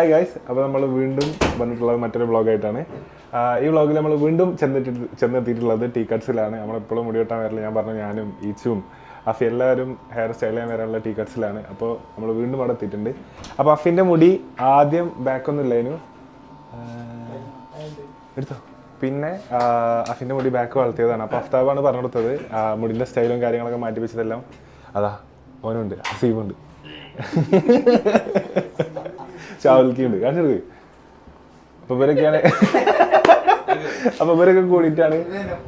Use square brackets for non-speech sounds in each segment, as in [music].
Hi guys അപ്പോൾ നമ്മൾ വീണ്ടും വന്നിട്ടുള്ളത് മറ്റൊരു വ്ളോഗായിട്ടാണ്. ഈ വ്ളോഗിൽ നമ്മൾ വീണ്ടും ചെന്നിട്ട് ചെന്നെത്തിയിട്ടുള്ളത് ടീ കട്ട്സിലാണ് നമ്മളെപ്പോഴും മുടി വെട്ടാൻ വരില്ല ഞാൻ പറഞ്ഞു ഞാനും ഈച്ചും അഫി എല്ലാവരും ഹെയർ സ്റ്റൈൽ ചെയ്യാൻ വരാനുള്ള ടീ കട്ട്സിലാണ് അപ്പോൾ നമ്മൾ വീണ്ടും അവിടെ എത്തിയിട്ടുണ്ട്. അപ്പോൾ അഫിന്റെ മുടി ആദ്യം ബാക്കൊന്നും ഇല്ലായിരുന്നു എടുത്തോ. പിന്നെ അഫിന്റെ മുടി ബാക്ക് വളർത്തിയതാണ്. അപ്പോൾ അഫ്താബാണ് പറഞ്ഞു കൊടുത്തത്. മുടിന്റെ സ്റ്റൈലും കാര്യങ്ങളൊക്കെ മാറ്റി വെച്ചതെല്ലാം. അതാ ഓനുണ്ട് ഹസീബുണ്ട് ഷാവുൽക്കുണ്ട് കാണിച്ചു അപ്പൊ ഇവരൊക്കെയാണ് [laughs] അപ്പൊ ഇവരൊക്കെ കൂടിയിട്ടാണ്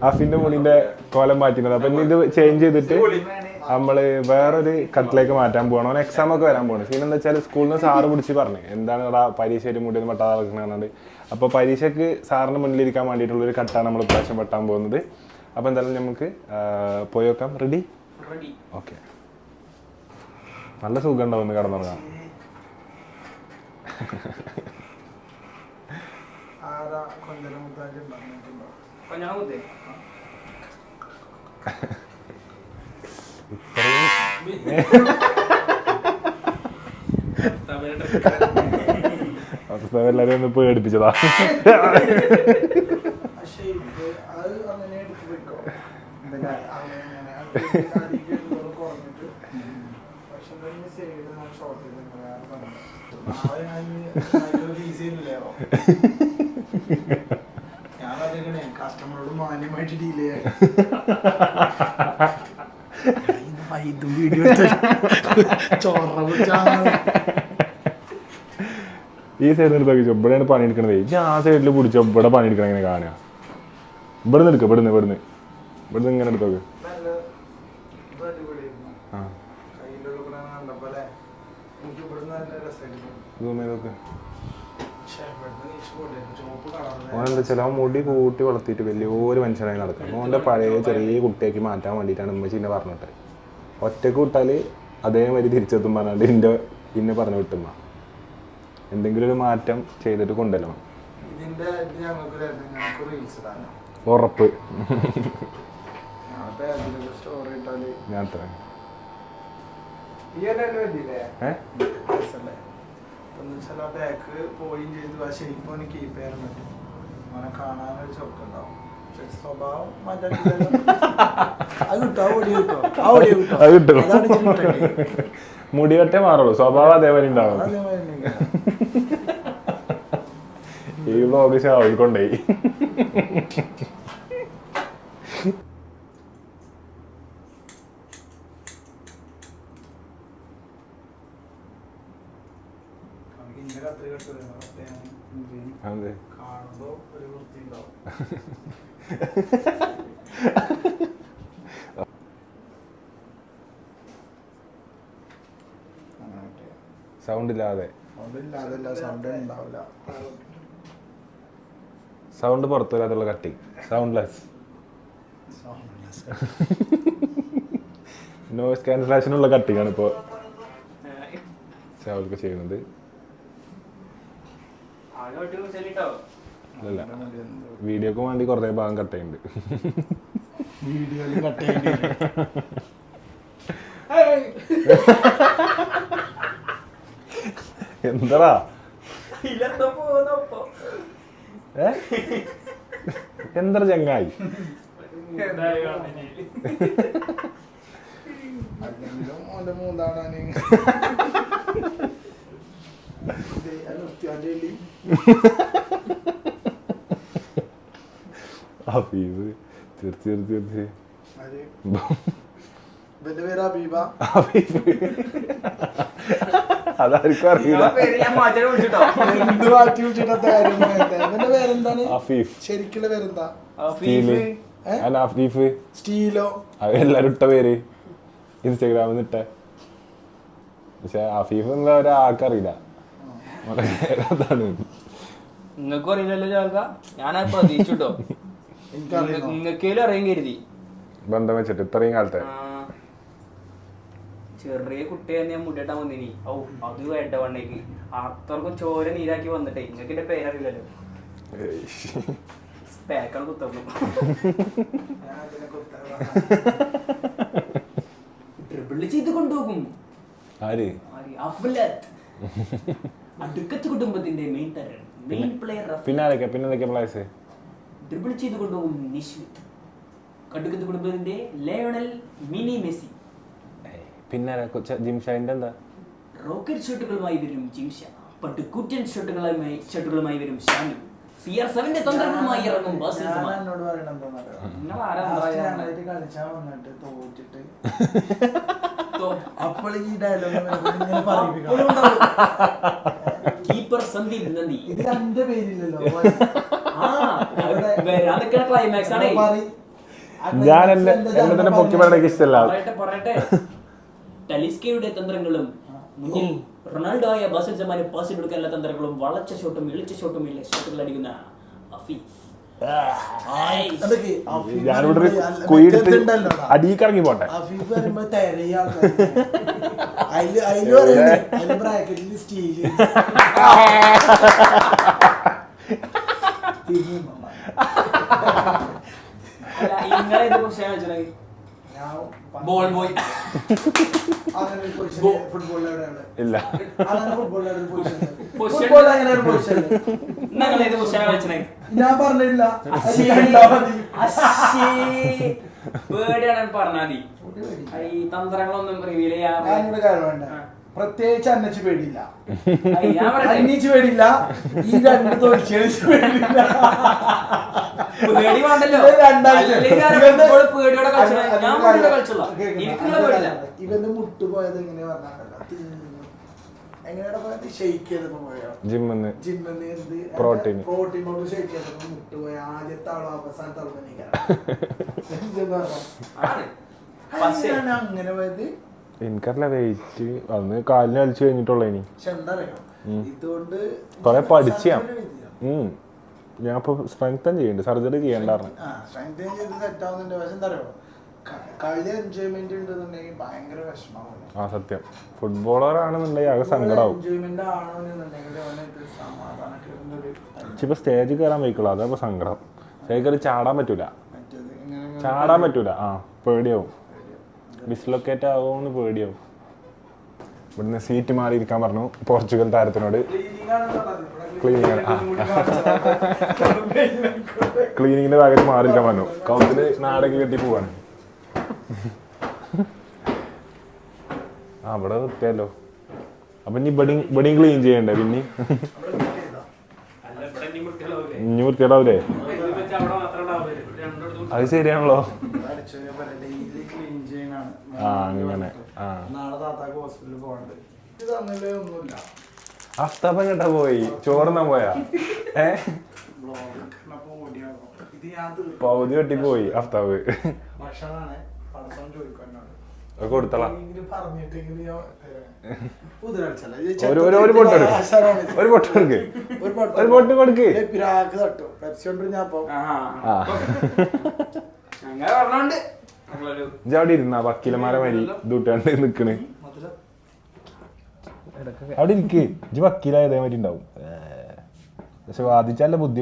അഫിന്റെ മുണിന്റെ കോലം മാറ്റുന്നത് അപ്പൊ ഇത് ചേഞ്ച് ചെയ്തിട്ട് നമ്മൾ വേറൊരു കത്തിലേക്ക് മാറ്റാൻ പോകണം അവൻ എക്സാം ഒക്കെ വരാൻ പോകണം പിന്നെ എന്താ വെച്ചാൽ സ്കൂളിൽ നിന്ന് സാറ് പിടിച്ച് പറഞ്ഞു എന്താണ് ഇവിടെ പരീക്ഷ ഒരു മുടി വെട്ടാതെ നടക്കണമെന്നുണ്ട് അപ്പൊ പരീക്ഷയ്ക്ക് സാറിന് മുന്നിലിരിക്കാൻ വേണ്ടിയിട്ടുള്ള ഒരു കട്ടാണ് നമ്മൾ പ്രാവശ്യം വെട്ടാൻ പോകുന്നത്. അപ്പൊ എന്തായാലും നമുക്ക് ആ, പോയി വെക്കാം റെഡി ഓക്കെ നല്ല സുഖം ഉണ്ടാവും ഒന്ന് കിടന്നുറങ്ങാം [laughs] [laughs] എല്ലാവരും ഒന്ന് പേടിപ്പിച്ചതാ. അത് അങ്ങനെ എടുത്ത് വെക്കോ. [laughs] അങ്ങനെ ഈ സൈഡിൽ നിന്ന് നോക്കിച്ചോ ഇവിടെയാണ് പണി എടുക്കണത് ഞാൻ ആ സൈഡിൽ പിടിച്ചോ ഇവിടെ പണി എടുക്കണം ഇങ്ങനെ കാണുക? ഇവിടെ നിന്ന് എടുക്കുക ഇവിടുന്ന് ഇവിടുന്ന്. ഇവിടുന്ന് ഇങ്ങനെ എടുത്തോക്ക് നല്ല ഇത് അടിപൊളിയായിരുന്നു ആ കയ്യിലുള്ള കൂടെ കണ്ടപ്പോ അല്ലേ എനിക്ക് ഇവിടെ നല്ല രസമായിരുന്നു സൂം ചെയ്തൊക്കെ പക്ഷേ ഇവിടുന്ന് നീച്ച് പോലെയായിരുന്നു ചുവപ്പ് കളറിൽ ഓൻ എന്താ വെച്ചാൽ ചില മുടി കൂട്ടി വളർത്തിയിട്ട് വലിയൊരു മനുഷ്യനായി നടക്കും ഓന്റെ പഴയ ചെറിയ കുട്ടിയാക്കി മാറ്റാൻ വേണ്ടിയിട്ടാണ് ഉമ്മച്ചി എന്നെ പറഞ്ഞിട്ട്. ഒറ്റയ്ക്ക് വിട്ടാൽ അതേമാതിരി തിരിച്ചെത്തും പറഞ്ഞാണ്ട് എന്റെ പിന്നെ പറഞ്ഞു വിട്ടുമ്മ. എന്തെങ്കിലും ഒരു മാറ്റം ചെയ്തിട്ട് കൊണ്ടല്ലോ ഉറപ്പ്. ഞാൻ അത്ര. ഏ? എന്ന് വെച്ചാൽ ആ ബാക്ക് പോയും ചെയ്തു. ആ ഷേപ്പ് അവന് കീപ്പ് ചെയ്യാൻ പറ്റും അവനെ കാണാനൊരു ചൊക്കുണ്ടാവും. സ്വഭാവം മാറ്റാൻ അത് കിട്ടും. ആ ഓടി കിട്ടും. ആ ഓടി കിട്ടും. അത് കിട്ടും. അതാണ് ഇജ്ജ് കിട്ടേണ്ടത്. മുടി വെട്ടേ മാറുള്ളൂ. സ്വഭാവം അതേപോലെ ഉണ്ടാവും. അതേമാതിരി തന്നെ. ഈ ബ്ലോഗ് ഷാവിൽ അവനിക്ക് ഇന്ന കത്രി കെട്ടുന്നത് മറ്റേ ഉണ്ടാവും. സൗണ്ട് ഇല്ലാതെ സൗണ്ട് ഇല്ലാതല്ല സൗണ്ട് ഉണ്ടാവില്ല. സൗണ്ട് പുറത്തു വരാത്തുള്ള കട്ടി. സൗണ്ട് ലെസ് നോയിസ് ക്യാൻസലേഷനുള്ള കട്ടിങ്ങാണ് ഇപ്പോൾ ചെയ്യുന്നത്. അല്ല വീഡിയോക്ക് വേണ്ടി കുറേ ഭാഗം കട്ട് ചെയ്യുന്നുണ്ട് വീഡിയോയിൽ കട്ട് ചെയ്യേണ്ടി. [laughs] എന്താടാ? എന്താ ചങ്ങായി? അല്ലെങ്കിലും [laughs] തീർച്ച ഇവന്റെ പേര് അതാർക്കും അറിയില്ല. എന്ത് മാറ്റി ഇവന്റെ പേരെന്താണ്? ഹഫീഫ് ശരിക്കുള്ള പേരെന്താ? സ്റ്റീൽ അല്ല ഹഫീഫ് സ്റ്റീലോ. അത് എല്ലാരും ഇട്ട പേര്. ഇൻസ്റ്റാഗ്രാമിൽ നിന്ന് ഇട്ട. പക്ഷെ ഹഫീഫ് എന്നുള്ള ഒരാൾക്കറിയില്ല. അതാണ് നിങ്ങൾക്കും അറിയില്ലല്ലോ ചാർക്ക ഞാൻ പ്രതീക്ഷിട്ടോ നിങ്ങൾക്കേലും അറിയാൻ കരുതി. ബന്ധം വെച്ചിട്ട് ഇത്രയും കാലത്തെ. ചെറിയ കുട്ടിയെ ഞാൻ മുടിയിട്ടാൻ വന്നിനി. ഔ അത് വേണ്ട വണ്ണേക്ക്. അത്രക്കും ചോര നീരാക്കി വന്നിട്ടേ. നിങ്ങൾക്ക് എന്റെ പേരറിയില്ലല്ലോ. സ്പേക്കാണ് കുത്തന്നു ഡ്രിബിൾ ചെയ്ത് കൊണ്ടുപോകും. ആര്? അഫ്ലത്ത് [laughs] അടുക്കത്ത് കുടുംബത്തിന്റെ മെയിൻ തരൻ മെയിൻ പ്ലെയർ പിന്നാലൊക്കെ പിന്നാലൊക്കെ പ്ലേയേഴ്സ് പ്ലേസ് ഡ്രിബിൾ ചെയ്ത് കൊണ്ടുപോകും നിഷ്മിത് കടുക്കത്ത് കുടുംബത്തിന്റെ ലയണൽ മിനി മെസ്സി. പിന്നാലെ ജിംഷാന്റെ എന്താ? റോക്കറ്റ് ഷോട്ടുകളുമായി വരും ജിംഷ. പട്ടുകൂറ്റൻ ഷോട്ടുകളുമായി ഷോട്ടുകളുമായി വരും ഷാമി സി ആർ സെവന്റെ തന്ത്രങ്ങളുമായി ഇറങ്ങും. എന്നോട് പറയണം ആരാ പറയാ? വന്നിട്ട് തോറ്റിട്ട്. [laughs] അപ്പോൾ ഈ ഡയലോഗ് ഇങ്ങനെ പറയിപ്പിക്കണം. കീപ്പർ സന്ദീപ് നന്ദി ഇത് എന്റെ പേരില്ലല്ലോ. [laughs] ക്ലൈമാക്സ് ആണ്. ഞാൻ എന്നെ എന്നെ തന്നെ പൊക്കി പറഞ്ഞത്? പറയണ ഇഷ്ടമല്ല. പറയട്ടെ പറയട്ടെ. തന്ത്രങ്ങളും മുന്നിൽ റൊണാൾഡോ ആയ ബാസിൽ ജമാന് പാസ് കൊടുക്കാനുള്ള തന്ത്രങ്ങളും വളച്ച ഷോട്ടും ഇളിച്ച ഷോട്ടും ഇല്ല ഷോട്ടുകൾ അടിക്കുന്ന അഫീഫ്. ഞാനിവിടെ കുഴിയെടുത്ത് മറ്റേതുണ്ടല്ലോടാ. അടിയിക്കിറങ്ങി പോട്ടെ. അതിൽ [laughs] ബോൾ ബോയ് [laughs] ഇല്ല? ഞാൻ പറഞ്ഞില്ല. പേടിയാണ് പറഞ്ഞാൽ മതി ഈ തന്ത്രങ്ങളൊന്നും റിവീൽ ചെയ്യാൻ വേണ്ട പ്രത്യേകിച്ച് അന്നച്ച് പേടിയില്ല. അന്നിച്ച് പേടിയില്ല. ഈ രണ്ട് തോൽച്ചേച്ച് പേടിയില്ല. പേടി വേണ്ടല്ലോ. പേടിയോടെ കളിച്ചത്? ഞാൻ പേടിയോടെ ഇവന്റെ മുട്ട് പോയത് എങ്ങനെ ജിമ്മിന്ന് Protein. പ്രോട്ടീൻ കൊണ്ട് ഷെയ്ക്ക് ചെയ്തപ്പോ മുട്ട് പോയ ആദ്യത്തെ ആളോ അവസാനത്തെ ആളോ [laughs] ആണ്. പക്ഷേ അങ്ങനെ പോയത്? എനിക്കറിയില്ല വെയിറ്റ് അന്ന് കാലിന് കളിച്ചു കഴിഞ്ഞിട്ടുള്ള ഇനി. ഇതുകൊണ്ട് കൊറേ പഠിച്ച് ഞാൻ. surgery ചെയ്തില്ല. ഉം. ഇപ്പൊ സ്ട്രെങ്തൻ ചെയ്യുന്നുണ്ട് സർജറി ചെയ്യണ്ടായിരുന്നു ചെയ്ത് സെറ്റ് ആവുന്നുണ്ട്. പക്ഷെ എന്താ പറയുക ക- കളി എൻജോയ്മെന്റ് ഉണ്ടെന്നുണ്ടെങ്കിൽ ഭയങ്കര വിഷമമാണ് ആ സത്യം. ഫുട്ബോളർ ആണെന്നുണ്ടെങ്കിൽ ആകെ സങ്കടാവും. എൻജോയ്മെന്റ് അവനൊരു ഒരു ഇപ്പൊ സ്റ്റേജിൽ കയറാൻ വയ്ക്കുള്ളൂ അതപ്പോ സങ്കടം. സ്റ്റേജിൽ കയറി ചാടാൻ പറ്റൂല. ചാടാൻ പറ്റൂല. ആ പേടിയാവും. ഡിസ്ലൊക്കേറ്റ് ആവുമെന്ന് പേടിയാവും. ഇവിടുന്ന് സീറ്റ് മാറിയിരിക്കാൻ പറഞ്ഞു. പോർച്ചുഗൽ താരത്തിനോട്. ഇവിടെ കാണിച്ചതാണ്. ക്ലീനിങ്ങിന്റെ ഭാഗത്ത് മാറിയിരിക്കാൻ പറഞ്ഞു കൗത്തിൽ നാടൊക്കെ കെട്ടി പോവാണ് ആ ഇവിടെ വൃത്തിയല്ലോ അപ്പൊ ഇനി ഇവിടെയും ക്ലീൻ ചെയ്യണ്ടേ പിന്നെ അവിടെ ഇവിടെ ഇനി വൃത്തിയുണ്ടാവൂലേ അവിടെ? അത് ശരിയാണല്ലോ. ആ, അങ്ങനെ. ആ. നാളെ താത്താക്ക് ഹോസ്പിറ്റലിൽ പോകണ്ട് ഇത് തന്നില്ലേ ഒന്നുമില്ല അസ്താപൻ കേട്ടാ പോയി. ചോറുന്നാൻ പോയാ? ഏ? പൗതി വെട്ടി പോയി അഫ്താബ് കൊടുത്തളാ. ഒരു ഒരു ഒരു പൊട്ട് പൊട്ട് കൊടുക്ക്. പൊട്ട് കൊടുക്ക്. അവിടെ ഇരുന്ന വക്കീലന്മാരെ മരി ദൂട്ടാണ്ട് നിക്കണ്. അവിടെ ഇരിക്ക്. ഇജ്ജ് വക്കീലായ അതേമാതിരി ഉണ്ടാവും. പക്ഷെ വാദിച്ചാലേ ബുദ്ധി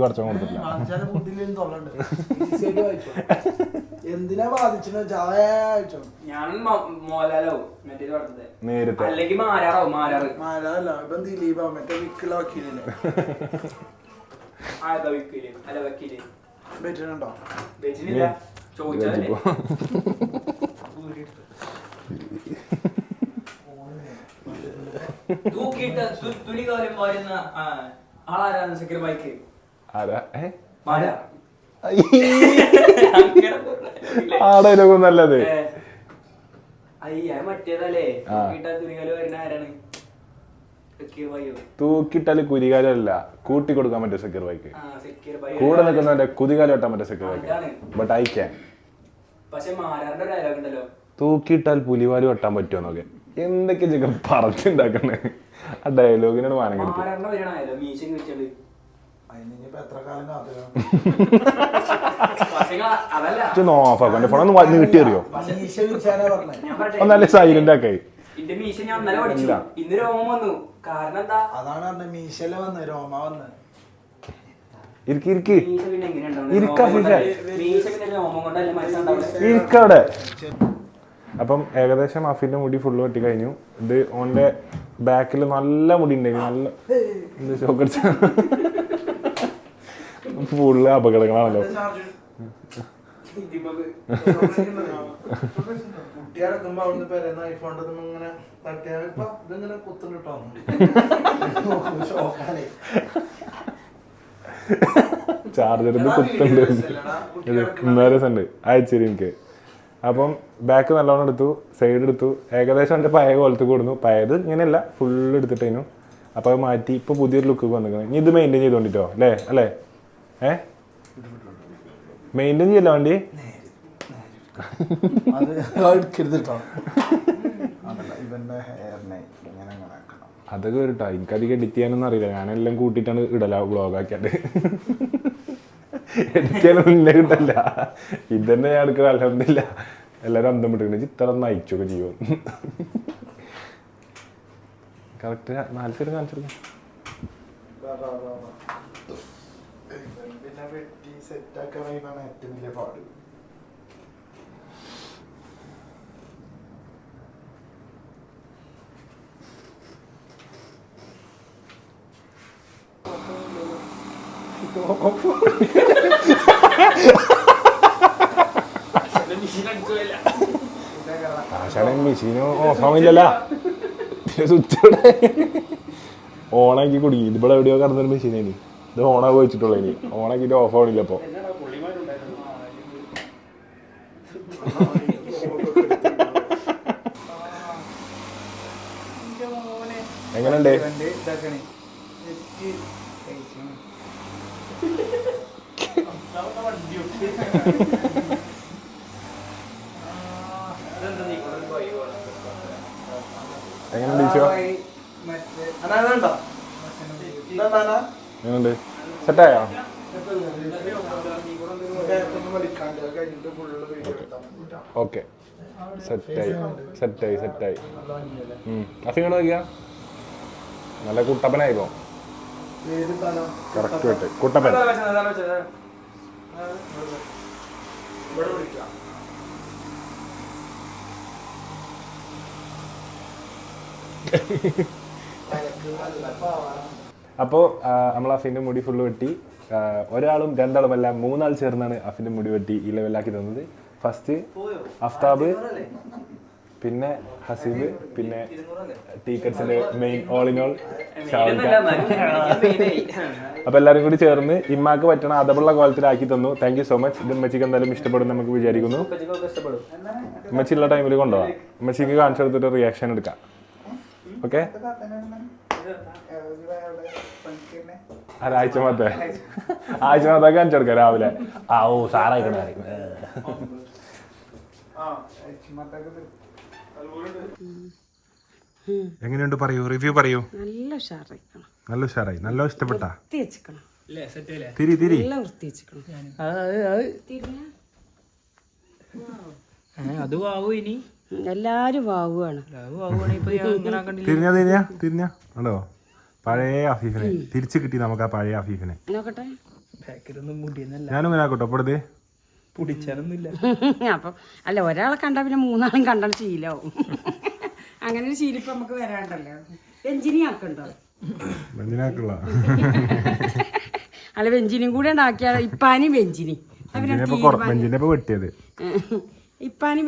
ആയിട്ട് വായിച്ചോ. എന്തിനാ വെച്ചാ ഞാൻ മോലാലാവും മറ്റേത് പറഞ്ഞത് നേരത്തെ അല്ലെങ്കിൽ മാരാറാവും മാരാറ് മാരല്ല ഇപ്പം ദിലീപ മറ്റേ വിക്കിള വക്കീലില്ലേ? ആ ഇതാ വക്കീൽ? അല്ല വക്കീൽ. പറ്റുന്നുണ്ടോ വെച്ചിട്ടില്ല ചോദിച്ചാലേ തൂക്കിയിട്ട് തു- തുണികാലം വാരുന്ന ആ, ആളാരാണ് സക്കീർ ബൈക്ക് ആരാ? ഏ? ആ ഡയലോഗ് നല്ലത്. ഏ, അയ്യ മറ്റേതല്ലേ? ആ. തൂക്കിയിട്ട തുണികാലം വരുന്ന ആരാണ്? സക്കീർ ബൈയോ തൂക്കിട്ടാൽ കുരികാലല്ല കൂട്ടി കൊടുക്കാൻ പറ്റും ബൈക്ക് സക്കീർ ബൈ കൂടെ നിൽക്കുന്നവന്റെ കുതികാലം വെട്ടാൻ പറ്റും secure bike. But I can തൂക്കിയിട്ടാൽ പുലിവാലും വെട്ടാൻ പറ്റുമോന്നൊക്കെ എന്തൊക്കെ ചെക്ക പറഞ്ഞുണ്ടാക്കണേ ആ ഡയലോഗിനാണ് മാനം കിട്ടി മാരാറിന്റെ വരണായല്ലോ മീശയും വെച്ചത് എത്ര കാലം കാത്തിരാം പക്ഷേ ഇങ്ങൾ അതല്ല. ഇജ്ജ് ഒന്ന് ഓഫ് ആക്കും. എന്റെ ഫോൺ ഒന്ന് നീട്ടിയറിയോ മീശ ഞാൻ പറയട്ടെ ഒന്നല്ലേ സൈലന്റ് ആക്കായി ഇന്റെ മീശ ഞാൻ ഇന്നലെ പഠിച്ചു. ഇല്ല. ഇന്ന് രോമം വന്നു. കാരണം എന്താ? അതാണ് പറഞ്ഞ മീശല വന്ന് രോമ വന്ന്. ഇരിക്ക് ഇരിക്ക്. ഇരിക്ക ഇരിക്കവിടെ അപ്പം ഏകദേശം അഫിന്റെ മുടി ഫുള്ള് വെട്ടി കഴിഞ്ഞു ഇത് ഓന്റെ ബാക്കിൽ നല്ല മുടി ഉണ്ടായിരുന്നു നല്ല എന്ത് ഷോക്കടിച്ച ഫുള്ള് അപകടങ്ങളാണല്ലോ. ചാർജർ കുത്തുണ്ട് ഇന്നലെ അയച്ചേരി എനിക്ക്. അപ്പം ബാക്ക് നല്ലോണം എടുത്തു സൈഡ് എടുത്തു. ഏകദേശം എന്റെ പഴയ കോലത്ത് കൊടുന്നു. പഴയത് ഇങ്ങനെയല്ല ഫുൾ എടുത്തിട്ടേനു. അപ്പോൾ അത് മാറ്റി ഇപ്പോൾ പുതിയൊരു ലുക്ക് വന്നിരിക്കുന്നത് ഇനി ഇത് മെയിന്റെയിൻ ചെയ്തോണ്ടിട്ടോ? അല്ലേ? അല്ലേ? ഏ? മെയിന്റെയിൻ ചെയ്യല്ല വണ്ടി? അതൊക്കെ ഒരു കേട്ടോ എനിക്കധികം എഡിറ്റ് ചെയ്യാനൊന്നും അറിയില്ല. ഞാനെല്ലാം കൂട്ടിയിട്ടാണ് ഇടല വ്ളോഗാക്കിയാണ്ട് ചെയ്യാനൊന്നും ഇന്നെ കിട്ടല്ല ഇതന്നെ ഞാൻ എടുക്കുന്ന അലഹമില്ല എല്ലാവരും അന്തം വിട്ടിട്ടുണ്ട് ഇത്ര നയിച്ചൊക്കെ ചെയ്യും? കറക്റ്റ് നാൽപ്പത് കാണിച്ചു കൊടുക്കാം വാ, വാ, വലിയ പാട് ആശാനെ മെഷീന് ഓഫാമില്ലല്ല സ്വിച്ച് ഓണാക്കി കുടുങ്ങി ഇതിവിടെ എവിടെയോ കടന്നൊരു മെഷീനേനി ഇത് ഓണാക്കി വെച്ചിട്ടുള്ളൂ ഇനി. ഓണാക്കിട്ട് ഓഫ് ആവണില്ല അപ്പോൾ എങ്ങനെയുണ്ട് ഇവന്റെ ഇതാക്കണേ എനിക്ക് കഴിക്കണം. [laughs] എങ്ങനെയുണ്ട് സെറ്റായോ. ഓക്കെ സെറ്റായി സെറ്റായി സെറ്റായി? അഫിങ്ങോട് നോക്കിയാ നല്ല കുട്ടപ്പനായിപ്പോ? കറക്റ്റ് വെട്ട് കുട്ടപ്പൻ. അപ്പോൾ നമ്മൾ അഫിന്റെ മുടി ഫുള്ള് വെട്ടി. ഒരാളും രണ്ടാളും എല്ലാം മൂന്നാൾ ചേർന്നാണ് അഫിന്റെ മുടി വെട്ടി ഈ ലെവലാക്കി തന്നത്. ഫസ്റ്റ് അഫ്താബ് പിന്നെ ഹസീബ് പിന്നെ ടീക്കറ്റ്സിന്റെ മെയിൻ ഓൾ ഇൻ ഓൾ അപ്പൊ എല്ലാരും കൂടി ചേർന്ന് ഇമ്മാക്ക് പറ്റണ അതമുള്ള കോലത്തിലാക്കി തന്നു. താങ്ക് യു സോ മച്ച് ഇത് ഉമ്മച്ചിക്ക് എന്തായാലും ഇഷ്ടപ്പെടും നമുക്ക് വിചാരിക്കുന്നു. ഉമ്മച്ചി ഉള്ള ടൈമിൽ കൊണ്ടുപോകാം ഉമ്മച്ചിക്ക് കാണിച്ചു കൊടുത്തിട്ട് റിയാക്ഷൻ എടുക്കാം. ഓക്കെ? ആഴ്ച മാത്ര ആഴ്ച മാത്ത കാണിച്ചു കൊടുക്കാം രാവിലെ. ആ ഓ സാറായിക്കണേ ആ. എങ്ങനെയുണ്ട് പറയൂ? റിവ്യൂ പറയൂ. നല്ല ഉഷാറായിക്കണം നല്ല ഉഷാറായി. നല്ല ഇഷ്ടപ്പെട്ട? തിരി തിരി. അത് വാവു ഇനി? എല്ലാരും വാവുകയാണ് തിരിഞ്ഞ തിരിഞ്ഞ തിരിഞ്ഞ. ഉണ്ടോ പഴയ അഫീഫിനെ. തിരിച്ചു കിട്ടി നമുക്ക് ആ പഴയ അഫീഫിനെ. നോക്കട്ടെ. ബാക്കിലൊന്നും മുടിയെന്നല്ല. ഞാനും ഇങ്ങനെ ആക്കട്ടോ. അപ്പോഴത്തെ പുടിച്ചാനൊന്നുമില്ല [laughs] അപ്പം അല്ല ഒരാളെ കണ്ടാൽ പിന്നെ മൂന്നാളും കണ്ടാൽ ശീലാവും. [laughs] അങ്ങനെ ഒരു ശീലിപ്പ് നമുക്ക് വരാണ്ടല്ലോ. ബെഞ്ചിനാക്കുള്ള. അല്ല വെഞ്ചിനിയും കൂടെ ഉണ്ടാക്കിയാൽ ഇപ്പാനി വെഞ്ചിനി വെട്ടിയത്. [laughs] ഇപ്പാനി